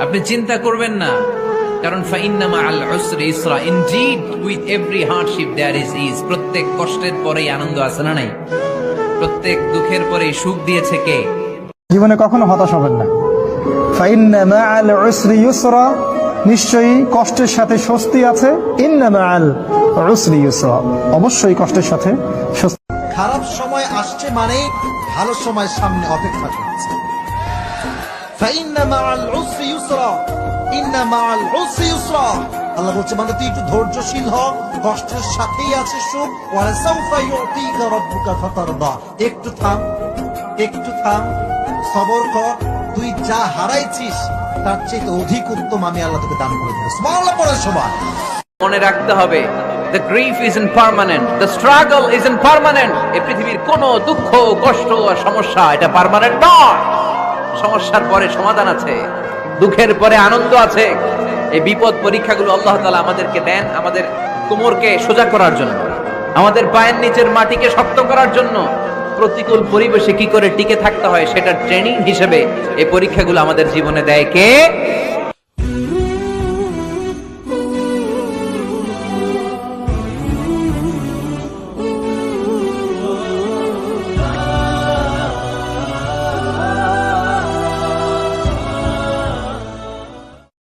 আপনি চিন্তা করবেন না। কারণ ফাইন্নামা আল উসরি ইসরা। Indeed with every hardship there is is প্রত্যেক কষ্টের পরেই আনন্দ আছে না নাই? প্রত্যেক দুঃখের পরেই সুখ দিয়েছে কে? জীবনে কখনো হতাশ হবেন না। উসরি নিশ্চয়ই কষ্টের সাথে স্বস্তি আছে। উসরি ইউসরা অবশ্যই কষ্টের সাথে স্বস্তি খারাপ সময় আসছে মানে ভালো সময় সামনে অপেক্ষা করছে। আল্লাহ বলছে মানে তুই একটু ধৈর্যশীল হ, কষ্টের সাথেই আছে সুখ। একটু থাম একটু থাম, সবর কর। তুই যা হারাইছিস, তার চেয়ে অধিক উত্তম আমি আল্লাহ তোকে দান করে দেবো। সুবহানাল্লাহ পড়ে সবাই। মনে রাখতে হবে the grief is impermanent the struggle is impermanent এই পৃথিবীর কোনো দুঃখ, কষ্ট আর সমস্যা এটা পার্মানেন্ট নয়। সমস্যার পরে সমাধান আছে, দুঃখের পরে আনন্দ আছে। এই বিপদ পরীক্ষাগুলো আল্লাহ তালা আমাদেরকে দেন আমাদের কোমরকে সোজা করার জন্য, আমাদের পায়ের নিচের মাটিকে শক্ত করার জন্য। প্রতিকূল পরিবেশে কি করে টিকে থাকতে হয় সেটা ট্রেনিং হিসেবে এই পরীক্ষাগুলো আমাদের জীবনে দেয় কে?